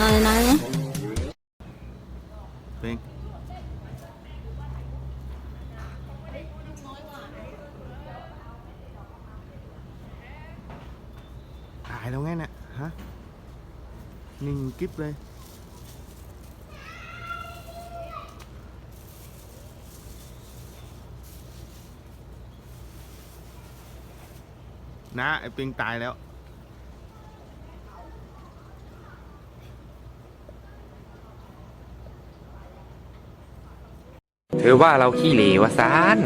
อะไรนะเพลงตายแล้วไงเนี่ยฮะนิ่งกิ๊บเลยนะไอ้ปิงตายแล้ว เธอว่าเราขี้เหร่วะซาน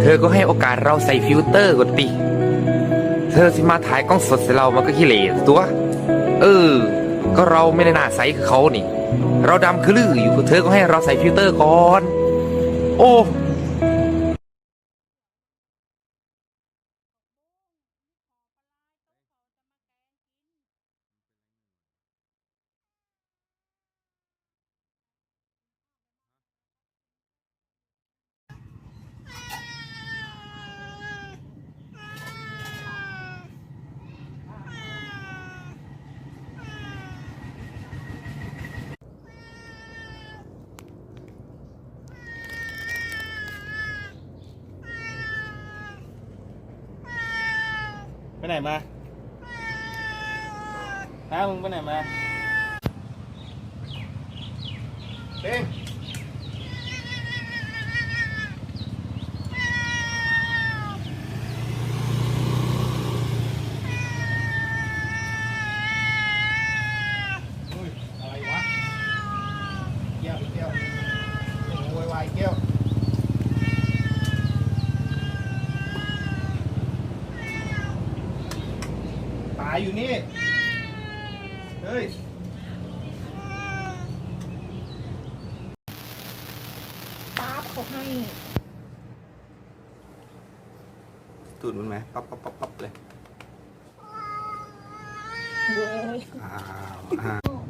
เธอก็ให้โอกาสเราใส่ฟิลเตอร์กดติ เธอสิมาถ่ายกล้องสดใส่เรามันก็ขี้เหร่ตัว เออ ก็เราไม่ได้หน้าใสคือเขานี่ เราดำคือลืออยู่เธอก็ให้เราใส่ฟิลเตอร์ก่อน โอ้ ไปไหนมาฮะมึงไปไหนมาเพ เฮ้ยป้าเขาให้ตูดมันไหมปั๊บปั๊บปั๊บปั๊บเลยเว้ยอ้าวอ้าว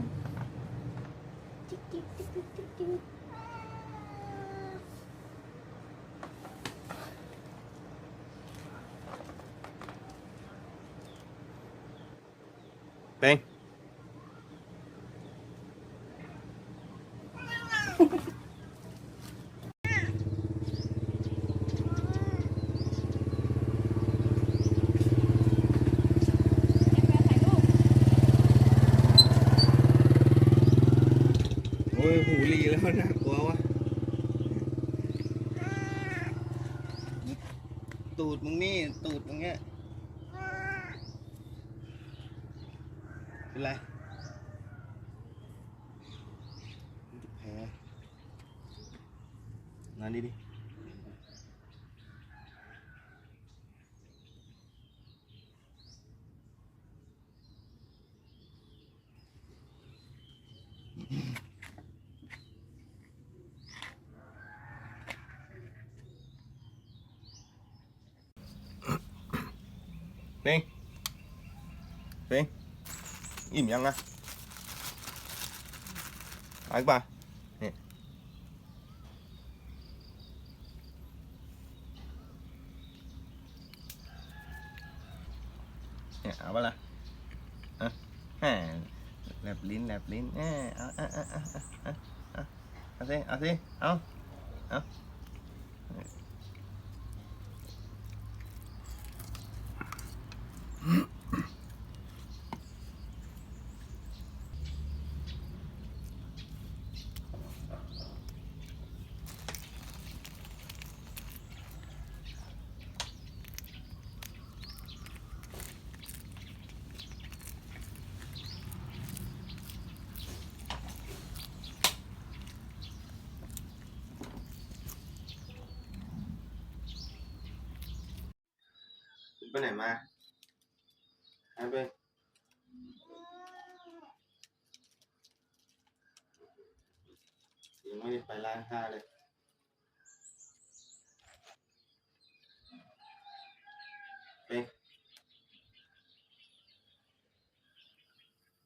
จิ๊กจิ๊กจิ๊กจิ๊กจิ๊กจิ๊กเป็น โอ้ยหูรีแล้วน่ากลัววะตูดมึงนี่ ตูดมึงเนี้ยเป็นไรมันจะแผลนั่นดิดิ เป็งเป็งอิ่มยังนะไปป่ะนี่เนี่ยเอาไปล่ะอะแหมแลบลิ้นแลบลิ้นเออเอาเอาเอาเอาเอาเอาเอาสิเอาสิเอาเอา ไปไหนมาหายไปยังไม่ได้ไปร้านค้าเลยเป้ง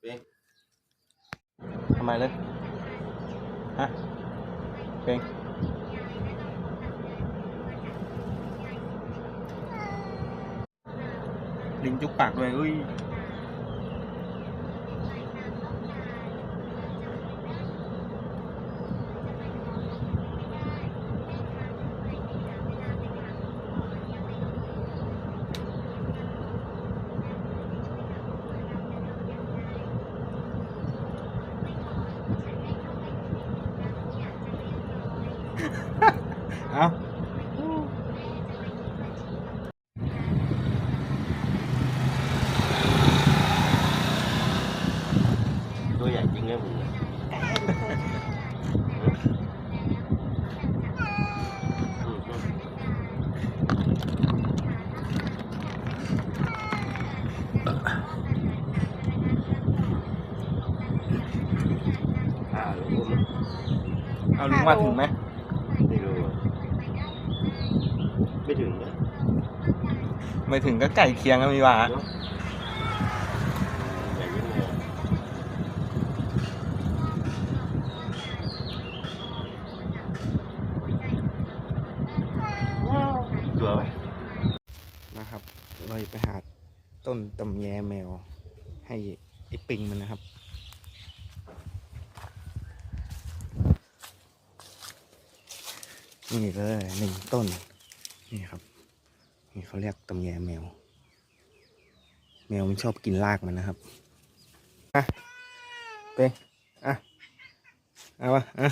เป้งทำไมเลยฮะเป้ง ลิงจุกปากเลยอุ้ย เอาตัวใหญ่จริงเลยมึง ไก่ให้ดูคน อ่าลุง เอาลุงมาถึงไหมไม่รู้อะไม่ถึงนะไม่ถึงก็ไก่เคียงก็มีว่าใหญ่ขึ้นเลยตัวไหมนะครับ เราจะไปหาต้นตำแยแมว ให้ไอ้ปิงมันนะครับ นี่เลยหนึ่งต้น นี่ครับ นี่เขาเรียกตำแยแมว แมวมันชอบกินรากมันนะครับ อะเป้อะ เอาวะอะ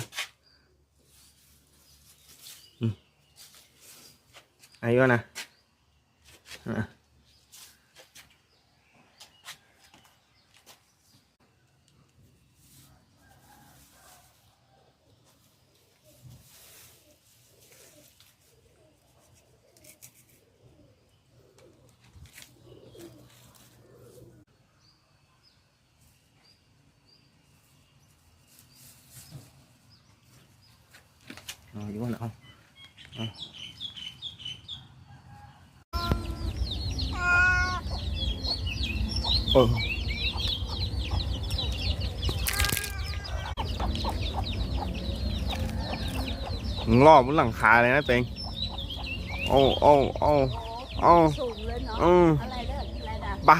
อืมอายุนะอะ อาอายุนะเอาเอาเออมึงรอบบนหลังคาเลยนะเต็งโอ้โอ้โอ้โอ้เอาสูงเลยเนาะอืมอะไรเด้ออะไรนะบ้า